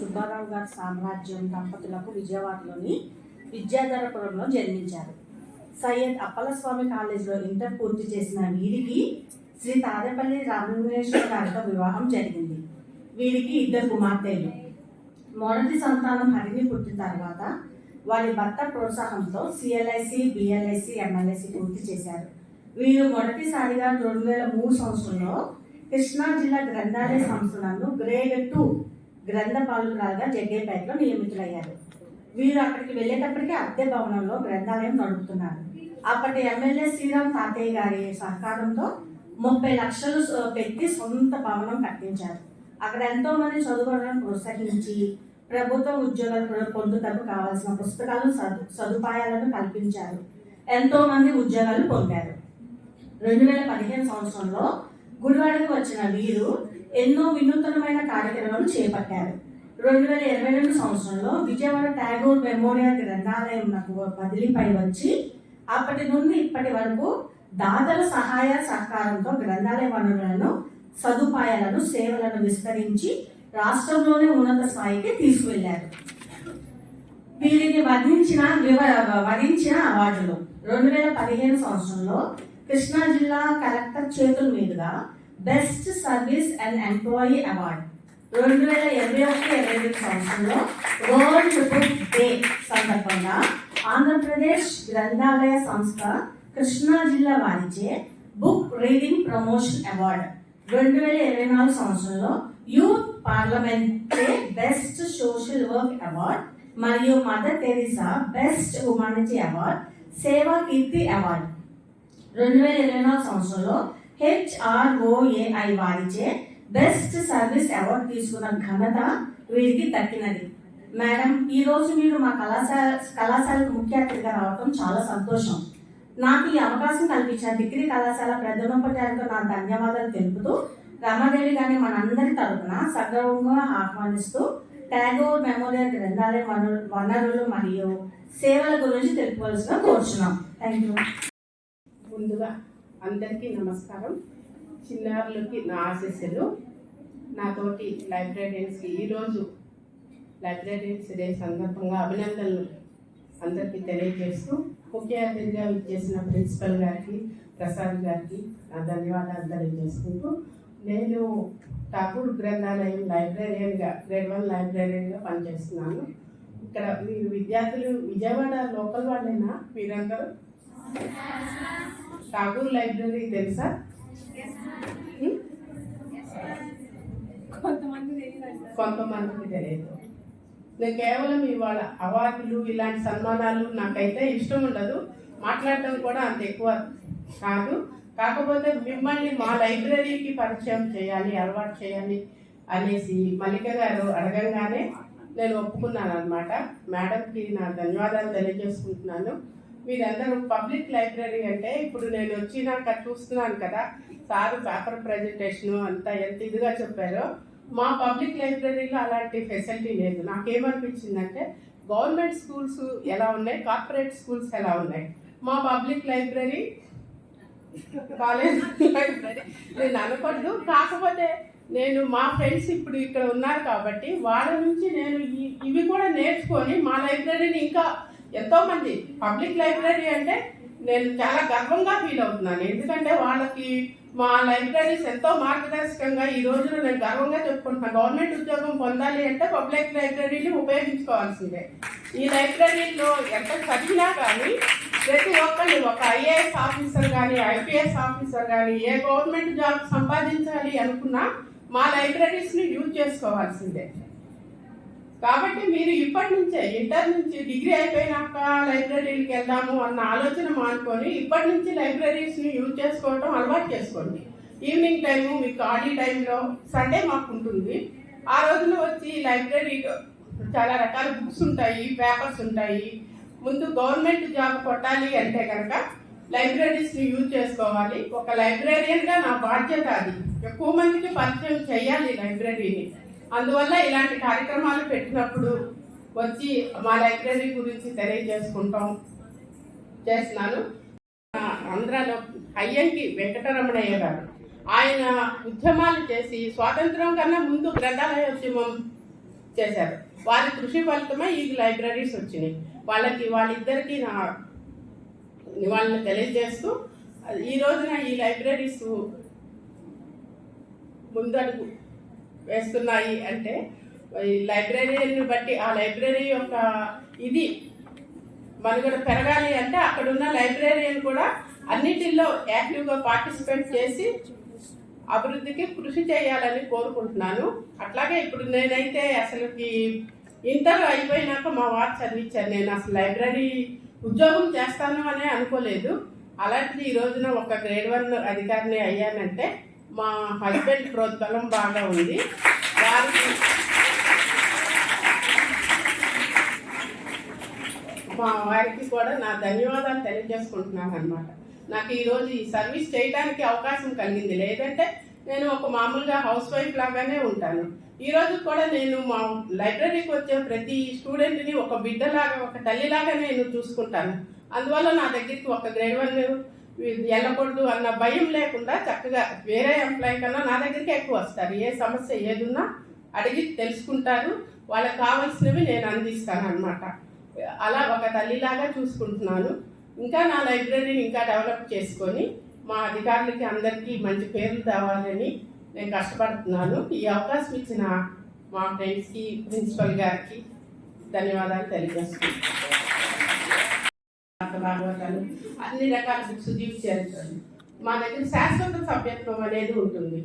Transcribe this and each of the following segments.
సుబ్బారావు గారి సామ్రాజ్యం దంపతులకు విజయవాడలోని విద్యాధరపురంలో జన్మించారు. సయ్యద్ అప్పలస్వామి కాలేజీలో ఇంటర్ పూర్తి చేసిన వీరికి శ్రీ తాదేపల్లి రామలింగేశ్వర గారితో వివాహం జరిగింది. వీరికి ఇద్దరు కుమార్తెలు. మొదటి సంతానం హరిని పుట్టిన తర్వాత వారి భర్త ప్రోత్సాహంతో సిఎల్ఐసి బిఎల్ఐసి ఎంఎల్ఐసి పూర్తి చేశారు. వీరు మొదటిసారిగా రెండు వేల మూడు సంవత్సరంలో కృష్ణా జిల్లా గ్రంథాలయ సంస్థ నందు గ్రేడ్ టూ గ్రంథపాలురాలుగా జగ్గేపేటలో నియమితులయ్యారు. వీరు అక్కడికి వెళ్ళేటప్పటికీ అద్దె భవనంలో గ్రంథాలయం నడుపుతున్నారు. అప్పటి ఎమ్మెల్యే శ్రీరామ్ తాతయ్య గారి సహకారంతో ముప్పై లక్షలు పెట్టి సొంత భవనం కట్టించారు. అక్కడ ఎంతో మంది చదువులను ప్రోత్సహించి ప్రభుత్వ ఉద్యోగాలు కూడా పొందుటకు కావాల్సిన పుస్తకాలు సదు సదుపాయాలను కల్పించారు. ఎంతో మంది ఉద్యోగాలు పొందారు. రెండు వేల పదిహేను సంవత్సరంలో గుడివాడకు వచ్చిన వీరు ఎన్నో వినూతనమైన కార్యక్రమాలు చేపట్టారు. రెండు వేల ఇరవై రెండు సంవత్సరంలో విజయవాడ ట్యాగోర్ మెమోరియల్ గ్రంథాలయం నాకు బదిలీపై వచ్చి అప్పటి నుండి ఇప్పటి వరకు దాతల సహాయ సహకారంతో గ్రంథాలయ వనరులను సదుపాయాలను సేవలను విస్తరించి రాష్ట్రంలోనే ఉన్నత స్థాయికి తీసుకువెళ్ళారు వీరిని వర్ణించిన వివ- వరించిన అవార్డులు. రెండు వేల పదిహేను సంవత్సరంలో కృష్ణా జిల్లా కలెక్టర్ చేతుల మీదుగా best service and employee award. రెండు వేల ఇరవై ఒకటి ఇరవై రెండు సంవత్సరంలో వరల్డ్ బుక్ డే సందర్భంగా ఆంధ్రప్రదేశ్ గ్రంథాలయ సంస్థ కృష్ణా జిల్లా వారిచే బుక్ రీడింగ్ ప్రమోషన్ అవార్డు. రెండు వేల ఇరవై నాలుగు సంవత్సరంలో youth parliament best social work award మరియు mother Teresa best humanity award Seva Keerthi award. రెండు వేల ఇరవై నాలుగు సంవత్సరంలో హెచ్ఆర్ఓఏఐ వారిచే బెస్ట్ సర్వీస్ అవార్డు తీసుకున్న ఘనత వీరికి దక్కినది. మేడం ఈరోజు మీరు మా కళాశాల కళాశాలకు ముఖ్య అతిథిగా రావడం చాలా సంతోషం. నాకు ఈ అవకాశం కల్పించిన డిగ్రీ కళాశాల ప్రధానోపాధ్యాయులతో నా ధన్యవాదాలు తెలుపుతూ రమాదేవి గారిని మనందరి తరపున సగౌరవంగా ఆహ్వానిస్తూ ట్యాగోర్ మెమోరియల్ గ్రంథాలయ వనరు వనరులు మరియు సేవల గురించి తెలుపుకోవాల్సిన కోరుచున్నాం. థ్యాంక్ యూ ముందుగా అందరికీ నమస్కారం. చిన్నారులకి నా ఆశీస్సులు. నాతోటి లైబ్రరీన్స్కి ఈరోజు లైబ్రరీన్స్ డే సందర్భంగా అభినందనలు అందరికీ తెలియజేస్తూ ముఖ్య అతిథిగా ఇచ్చేసిన ప్రిన్సిపల్ గారికి ప్రసాద్ గారికి నా ధన్యవాదాలు తెలియజేసుకుంటూ నేను ఠాకూర్ గ్రంథాలయం లైబ్రేరియన్గా గ్రేడ్ వన్ లైబ్రేరియన్గా పనిచేస్తున్నాను. ఇక్కడ మీరు విద్యార్థులు విజయవాడ లోకల్ వాళ్ళైనా? మీరందరూ? ఠాగూర్ లైబ్రరీ తెలుసా? ఉం? కొంతమందికి తెలియదు. నేను కేవలం ఇవాళ అవార్డులు ఇలాంటి సన్మానాలు నాకైతే ఇష్టం ఉండదు. మాట్లాడటం కూడా అంత ఎక్కువ కాదు. కాకపోతే మిమ్మల్ని మా లైబ్రరీకి పరిచయం చేయాలి అలవాటు చేయాలి అనేసి మల్లిక గారు అడగంగానే నేను ఒప్పుకున్నాను అనమాట మేడంకి నా ధన్యవాదాలు తెలియజేసుకుంటున్నాను. మీరందరూ పబ్లిక్ లైబ్రరీ అంటే ఇప్పుడు నేను వచ్చినాక చూస్తున్నాను కదా సారు పేపర్ ప్రజెంటేషన్ అంతా ఎంత ఇదిగా చెప్పారో. మా పబ్లిక్ లైబ్రరీలో అలాంటి ఫెసిలిటీ లేదు. నాకేమనిపించిందంటే గవర్నమెంట్ స్కూల్స్ ఎలా ఉన్నాయి కార్పొరేట్ స్కూల్స్ ఎలా ఉన్నాయి? మా పబ్లిక్ లైబ్రరీ కాలేజ్ లైబ్రరీ నేను అనకూడదు కాకపోతే నేను మా ఫ్రెండ్స్ ఇప్పుడు ఇక్కడ ఉన్నారు కాబట్టి వాళ్ళ నుంచి నేను ఇవి కూడా నేర్చుకొని మా లైబ్రరీని ఇంకా ఎంతో మంది పబ్లిక్ లైబ్రరీ అంటే నేను చాలా గర్వంగా ఫీల్ అవుతున్నాను. ఎందుకంటే వాళ్ళకి మా లైబ్రరీస్ ఎంతో మార్గదర్శకంగా ఈ రోజున నేను గర్వంగా చెప్పుకుంటున్నాను. గవర్నమెంట్ ఉద్యోగం పొందాలి అంటే పబ్లిక్ లైబ్రరీని ఉపయోగించుకోవాల్సిందే. ఈ లైబ్రరీలో ఎంత చదివినా కానీ ప్రతి ఒక్కళ్ళు ఒక ఐఏఎస్ ఆఫీసర్ కానీ ఐపీఎస్ ఆఫీసర్ కానీ ఏ గవర్నమెంట్ జాబ్ సంపాదించాలి అనుకున్నా మా లైబ్రరీస్ని యూజ్ చేసుకోవాల్సిందే. కాబట్టి మీరు ఇప్పటి నుంచే ఇంటర్ నుంచి డిగ్రీ అయిపోయినాక లైబ్రరీకి వెళ్దాము అన్న ఆలోచన మానుకొని ఇప్పటి నుంచి లైబ్రరీస్ని యూజ్ చేసుకోవడం అలవాటు చేసుకోండి. ఈవినింగ్ టైము మీకు ఖాళీ టైంలో సండే మాకు ఉంటుంది. ఆ రోజున వచ్చి లైబ్రరీలో చాలా రకాల బుక్స్ ఉంటాయి పేపర్స్ ఉంటాయి. ముందు గవర్నమెంట్ జాబ్ కొట్టాలి అంటే కనుక లైబ్రరీస్ని యూజ్ చేసుకోవాలి. ఒక లైబ్రేరియన్గా నా బాధ్యత అది. ఎక్కువ మందికి పరిచయం చేయాలి లైబ్రరీని. అందువల్ల ఇలాంటి కార్యక్రమాలు పెట్టినప్పుడు వచ్చి మా లైబ్రరీ గురించి తెలియజేసుకుంటాం. చేస్తున్నాను. ఆంధ్రాలో అయ్యంకి వెంకటరమణయ్య గారు. ఆయన ఉద్యమాలు చేసి స్వాతంత్రం కన్నా ముందు గ్రంథాలయ ఉద్యమం చేశారు. వారి కృషి ఫలితమే ఈ లైబ్రరీస్ వచ్చినాయి. వాళ్ళకి వాళ్ళిద్దరికి నా వాళ్ళని తెలియజేస్తూ ఈ రోజున ఈ లైబ్రరీస్ ముందడుగు వేస్తున్నాయి అంటే ఈ లైబ్రరీని బట్టి ఆ లైబ్రరీ యొక్క ఇది మనుగడ పెరగాలి అంటే అక్కడ ఉన్న లైబ్రరీని కూడా అన్నిటిల్లో యాక్టివ్గా పార్టిసిపేట్ చేసి అభివృద్ధికి కృషి చేయాలని కోరుకుంటున్నాను. అట్లాగే ఇప్పుడు నేనైతే అసలుకి ఇంటర్ అయిపోయినాక మా వారు చదివించాను నేను అసలు లైబ్రరీ ఉద్యోగం చేస్తాను అనే అనుకోలేదు. అలాంటిది ఈ రోజున ఒక గ్రేడ్ వన్ అధికారిని అయ్యానంటే మా హస్బెండ్ ప్రోత్బలం బాగా ఉంది. వారికి మా వారికి కూడా నా ధన్యవాదాలు తెలియజేసుకుంటున్నాను అనమాట నాకు ఈరోజు ఈ సర్వీస్ చేయడానికి అవకాశం కలిగింది. లేదంటే నేను ఒక మామూలుగా హౌస్ వైఫ్ లాగానే ఉంటాను. ఈరోజు కూడా నేను మా లైబ్రరీకి వచ్చే ప్రతి స్టూడెంట్ని ఒక బిడ్డలాగా ఒక తల్లిలాగా నేను చూసుకుంటాను. అందువల్ల నా దగ్గరికి ఒక గ్రేడ్ వన్ వెళ్ళకూడదు అన్న భయం లేకుండా చక్కగా వేరే ఎంప్లాయ్ కన్నా నా దగ్గరికి ఎక్కువ వస్తారు. ఏ సమస్య ఏదున్నా అడిగి తెలుసుకుంటారు. వాళ్ళకి కావాల్సినవి నేను అందిస్తాను అనమాట అలా ఒక తల్లిలాగా చూసుకుంటున్నాను. ఇంకా నా లైబ్రరీని ఇంకా డెవలప్ చేసుకొని మా అధికారులకి అందరికీ మంచి పేర్లు తేవాలని నేను కష్టపడుతున్నాను. ఈ అవకాశం ఇచ్చిన మా ఫ్రెండ్స్కి ప్రిన్సిపల్ గారికి ధన్యవాదాలు తెలియజేస్తున్నాను. భాగవతాలు అన్ని రకాల బుక్స్ గిఫ్ట్ చేస్తాను మా దగ్గర శాశ్వత సభ్యత్వం అనేది ఉంటుంది.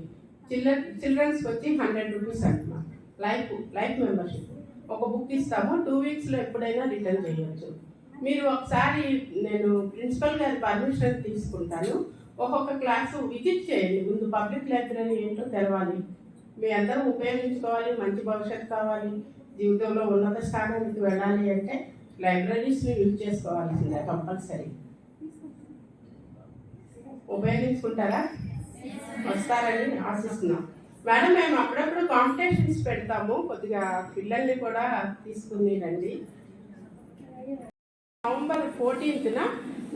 చిల్డ్రన్ చిల్డ్రన్స్కి వచ్చి హండ్రెడ్ రూపీస్ అంటున్నాం. Life life membership. ఒక బుక్ ఇస్తాము. టూ వీక్స్లో ఎప్పుడైనా రిటర్న్ చేయవచ్చు మీరు ఒకసారి నేను ప్రిన్సిపల్ గారి పర్మిషన్ తీసుకుంటాను. ఒక్కొక్క క్లాసు విజిట్ చేయండి. ముందు పబ్లిక్ లైబ్రరీ ఏంటో తెరవాలి. మీ అందరూ ఉపయోగించుకోవాలి. మంచి భవిష్యత్తు కావాలి. జీవితంలో ఉన్నత స్థానానికి వెళ్ళాలి అంటే లైబ్రరీస్ని యూజ్ చేసుకోవాల్సిందే కంపల్సరీ. ఉపయోగించుకుంటారా? వస్తారని ఆశిస్తున్నాం. మేడం మేము అప్పుడప్పుడు కాంపిటీషన్స్ పెడతాము. కొద్దిగా పిల్లల్ని కూడా తీసుకుని రండి. నవంబర్ ఫోర్టీన్త్న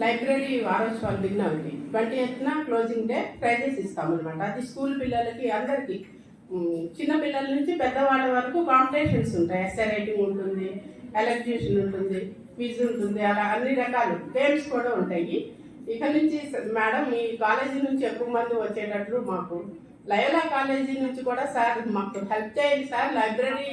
లైబ్రరీ వారోత్సవాలు దిగినామండి ట్వంటీ ఎయిత్న క్లోజింగ్ డే ప్రైజెస్ ఇస్తాము అనమాట అది స్కూల్ పిల్లలకి అందరికీ. చిన్నపిల్లల నుంచి పెద్దవాళ్ళ వరకు కాంపిటీషన్స్ ఉంటాయి. ఎస్ఏ రైటింగ్ ఉంటుంది ఎలక్ట్యూషన్ ఉంటుంది క్విజ్ ఉంటుంది అలా అన్ని రకాలు. గేమ్స్ కూడా ఉంటాయి. ఇక నుంచి మేడం మీ కాలేజీ నుంచి ఎక్కువ మంది వచ్చేటట్లు మాకు లయోలా కాలేజీ నుంచి కూడా సార్ మాకు హెల్ప్ చేయండి సార్ లైబ్రరీ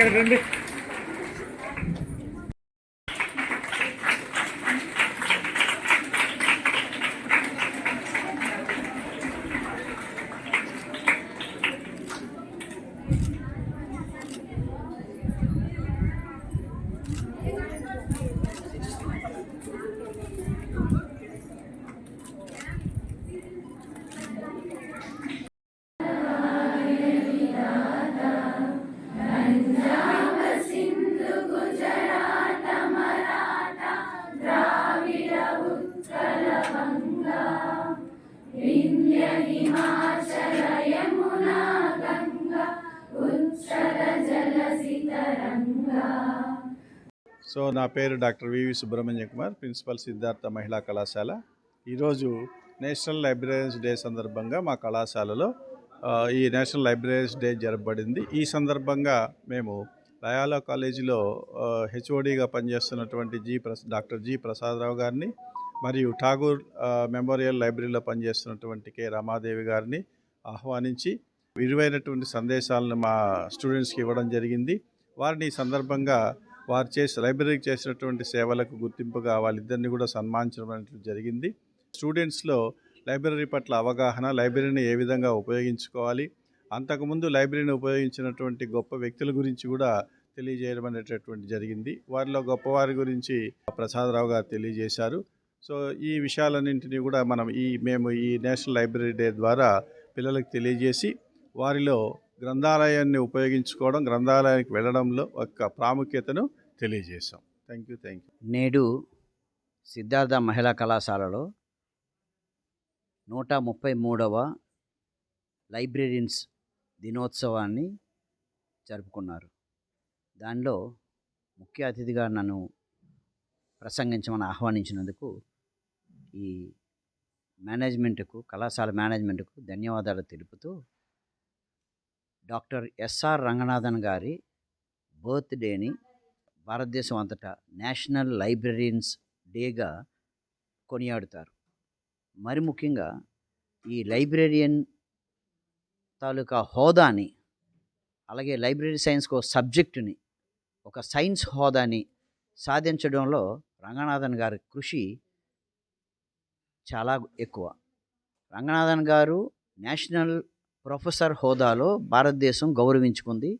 రండి సో నా పేరు doctor V V Subrahmanya Kumar principal Siddhartha మహిళా కళాశాల. ఈరోజు నేషనల్ లైబ్రరీస్ డే సందర్భంగా మా కళాశాలలో ఈ నేషనల్ లైబ్రరీస్ డే జరపబడింది. ఈ సందర్భంగా మేము లయాలా కాలేజీలో హెచ్ఓడిగా పనిచేస్తున్నటువంటి జి ప్రస్ డాక్టర్ జి ప్రసాదరావు గారిని మరియు ఠాగూర్ మెమోరియల్ లైబ్రరీలో పనిచేస్తున్నటువంటి కె రమాదేవి గారిని ఆహ్వానించి విలువైనటువంటి సందేశాలను మా స్టూడెంట్స్కి ఇవ్వడం జరిగింది. వారిని ఈ సందర్భంగా వారు చేసి లైబ్రరీకి చేసినటువంటి సేవలకు గుర్తింపుగా వాళ్ళిద్దరిని కూడా సన్మానించడం జరిగింది. స్టూడెంట్స్లో లైబ్రరీ పట్ల అవగాహన లైబ్రరీని ఏ విధంగా ఉపయోగించుకోవాలి? అంతకుముందు లైబ్రరీని ఉపయోగించినటువంటి గొప్ప వ్యక్తుల గురించి కూడా తెలియజేయడం అనేటటువంటి జరిగింది. వారిలో గొప్పవారి గురించి ప్రసాదరావు గారు తెలియజేశారు. సో ఈ విషయాలన్నింటినీ కూడా మనం ఈ మేము ఈ నేషనల్ లైబ్రరీ డే ద్వారా పిల్లలకు తెలియజేసి వారిలో గ్రంథాలయాన్ని ఉపయోగించుకోవడం గ్రంథాలయానికి వెళ్ళడంలో ఒక ప్రాముఖ్యతను తెలియజేశాం. థ్యాంక్ యూ థ్యాంక్ యూ నేడు సిద్ధార్థ మహిళా కళాశాలలో నూట ముప్పై మూడవ లైబ్రరీన్స్ దినోత్సవాన్ని జరుపుకున్నారు. దానిలో ముఖ్య అతిథిగా నన్ను ప్రసంగించమని ఆహ్వానించినందుకు ఈ మేనేజ్మెంట్కు కళాశాల మేనేజ్మెంట్కు ధన్యవాదాలు తెలుపుతూ డాక్టర్ ఎస్ఆర్ రంగనాథన్ గారి బర్త్డేని భారతదేశం అంతటా నేషనల్ లైబ్రరీన్స్ డేగా కొనియాడుతారు. మరి ముఖ్యంగా ఈ లైబ్రేరియన్ తాలూకా హోదాని అలాగే లైబ్రరీ సైన్స్కి ఒక సబ్జెక్టుని ఒక సైన్స్ హోదాని సాధించడంలో రంగనాథన్ గారి కృషి చాలా ఎక్కువ. రంగనాథన్ గారు నేషనల్ ప్రొఫెసర్ హోదాలో భారతదేశం గౌరవించుకుంది.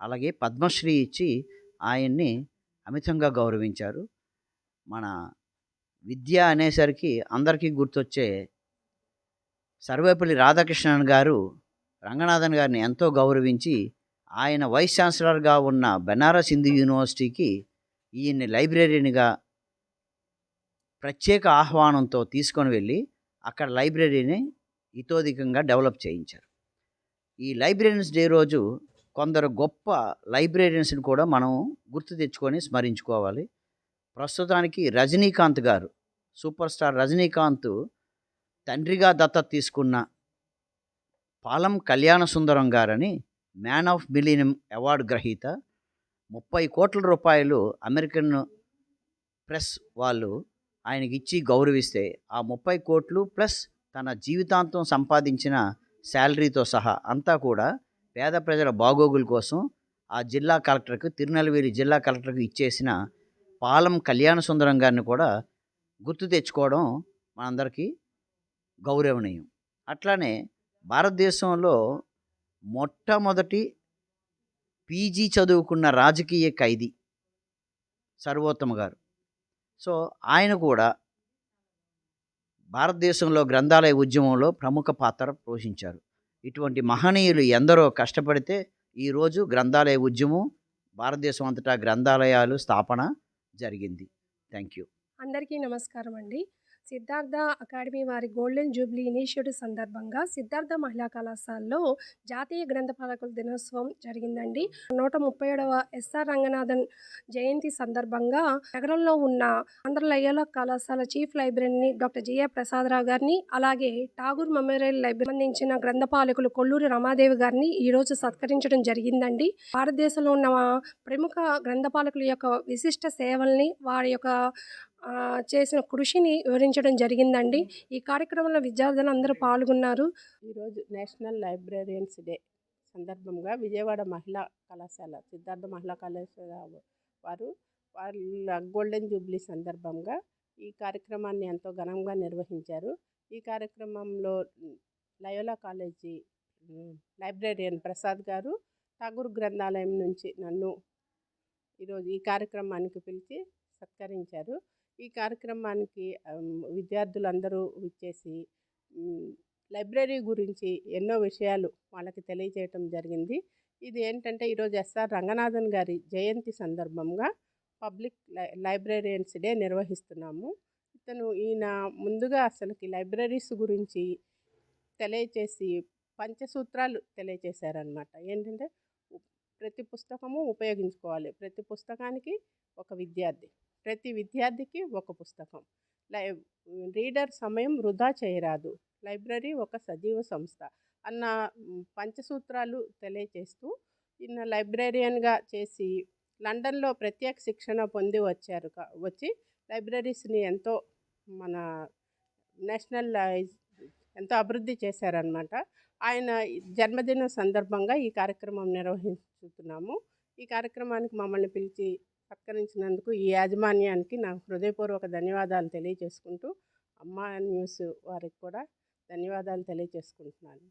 అలాగే పద్మశ్రీ ఇచ్చి ఆయన్ని అమితంగా గౌరవించారు. మన విద్య అనేసరికి అందరికీ గుర్తొచ్చే సర్వేపల్లి రాధాకృష్ణన్ గారు రంగనాథన్ గారిని ఎంతో గౌరవించి ఆయన వైస్ ఛాన్సలర్గా ఉన్న బెనారస్ హిందూ యూనివర్సిటీకి ఈయన్ని లైబ్రరీనిగా ప్రత్యేక ఆహ్వానంతో తీసుకొని వెళ్ళి అక్కడ లైబ్రరీని ఇతోధికంగా డెవలప్ చేయించారు. ఈ లైబ్రరీన్స్ డే రోజు కొందరు గొప్ప లైబ్రరీన్స్ని కూడా మనం గుర్తు తెచ్చుకొని స్మరించుకోవాలి. ప్రస్తుతానికి రజనీకాంత్ గారు సూపర్ స్టార్ రజనీకాంత్ తండ్రిగా దత్తత తీసుకున్న పాలం కళ్యాణ సుందరం గారని మ్యాన్ ఆఫ్ మిలీనియం అవార్డు గ్రహీత ముప్పై కోట్ల రూపాయలు అమెరికన్ ప్రెస్ వాళ్ళు ఆయనకి ఇచ్చి గౌరవిస్తే ఆ ముప్పై కోట్లు ప్లస్ తన జీవితాంతం సంపాదించిన శాలరీతో సహా అంతా కూడా పేద ప్రజల బాగోగుల కోసం ఆ జిల్లా కలెక్టర్కు తిరునెల్వేలి జిల్లా కలెక్టర్కు ఇచ్చేసిన పాలం కళ్యాణ సుందరం గారిని కూడా గుర్తు తెచ్చుకోవడం మనందరికీ గౌరవనీయం. అట్లానే భారతదేశంలో మొట్టమొదటి పీజీ చదువుకున్న రాజకీయ ఖైదీ సర్వోత్తమ గారు. సో ఆయన కూడా భారతదేశంలో గ్రంథాలయ ఉద్యమంలో ప్రముఖ పాత్ర పోషించారు. ఇటువంటి మహనీయులు ఎందరో కష్టపడితే ఈరోజు గ్రంథాలయ ఉద్యమం భారతదేశం అంతటా గ్రంథాలయాలు స్థాపన జరిగింది. థ్యాంక్ యూ అందరికీ నమస్కారం అండి సిద్ధార్థ అకాడమీ వారి గోల్డెన్ జూబ్లీ ఇనిషియేటివ్ సందర్భంగా సిద్ధార్థ మహిళా కళాశాలలో జాతీయ గ్రంథపాలకుల దినోత్సవం జరిగిందండి. నూట ముప్పై ఏడవ ఎస్ఆర్ రంగనాథన్ జయంతి సందర్భంగా నగరంలో ఉన్న ఆంధ్ర లయోలా కళాశాల చీఫ్ లైబ్రరీని డాక్టర్ జిఏ ప్రసాదరావు గారిని అలాగే ఠాగూర్ మెమోరియల్ లైబ్రరీ సంబంధించిన గ్రంథపాలకులు కొల్లూరి రమాదేవి గారిని ఈరోజు సత్కరించడం జరిగిందండి. భారతదేశంలో ఉన్న ప్రముఖ గ్రంథపాలకుల యొక్క విశిష్ట సేవల్ని వారి యొక్క చేసిన కృషిని వివరించడం జరిగిందండి. ఈ కార్యక్రమంలో విద్యార్థులు అందరూ పాల్గొన్నారు. ఈరోజు నేషనల్ లైబ్రరియన్స్ డే సందర్భంగా విజయవాడ మహిళా కళాశాల సిద్ధార్థ మహిళా కళాశాల వారు వాళ్ళ గోల్డెన్ జూబ్లీ సందర్భంగా ఈ కార్యక్రమాన్ని ఎంతో ఘనంగా నిర్వహించారు. ఈ కార్యక్రమంలో లయోలా కాలేజీ లైబ్రేరియన్ ప్రసాద్ గారు ఠాగూర్ గ్రంథాలయం నుంచి నన్ను ఈరోజు ఈ కార్యక్రమానికి పిలిచి సత్కరించారు. ఈ కార్యక్రమానికి విద్యార్థులందరూ విచ్చేసి లైబ్రరీ గురించి ఎన్నో విషయాలు వాళ్ళకి తెలియజేయటం జరిగింది. ఇది ఏంటంటే ఈరోజు ఎస్ఆర్ రంగనాథన్ గారి జయంతి సందర్భంగా పబ్లిక్ లై లైబ్రరీయన్స్ డే నిర్వహిస్తున్నాము. ఇతను ఈయన ముందుగా అసలుకి లైబ్రరీస్ గురించి తెలియచేసి పంచసూత్రాలు తెలియచేశారనమాట ఏంటంటే ప్రతి పుస్తకము ఉపయోగించుకోవాలి. ప్రతి పుస్తకానికి ఒక విద్యార్థి. ప్రతి విద్యార్థికి ఒక పుస్తకం. లై రీడర్ సమయం వృధా చేయరాదు. లైబ్రరీ ఒక సజీవ సంస్థ అన్న పంచసూత్రాలు తెలియచేస్తూ ఈయన లైబ్రేరియన్గా చేసి లండన్లో ప్రత్యేక శిక్షణ పొంది వచ్చారు వచ్చి లైబ్రరీస్ని ఎంతో మన నేషనల్ ఎంతో అభివృద్ధి చేశారనమాట ఆయన జన్మదిన సందర్భంగా ఈ కార్యక్రమం నిర్వహిస్తున్నాము ఈ కార్యక్రమానికి మమ్మల్ని పిలిచి సత్కరించినందుకు ఈ యాజమాన్యానికి నా హృదయపూర్వక ధన్యవాదాలు తెలియజేసుకుంటూ అమ్మా న్యూస్ వారికి కూడా ధన్యవాదాలు తెలియజేసుకుంటున్నాను.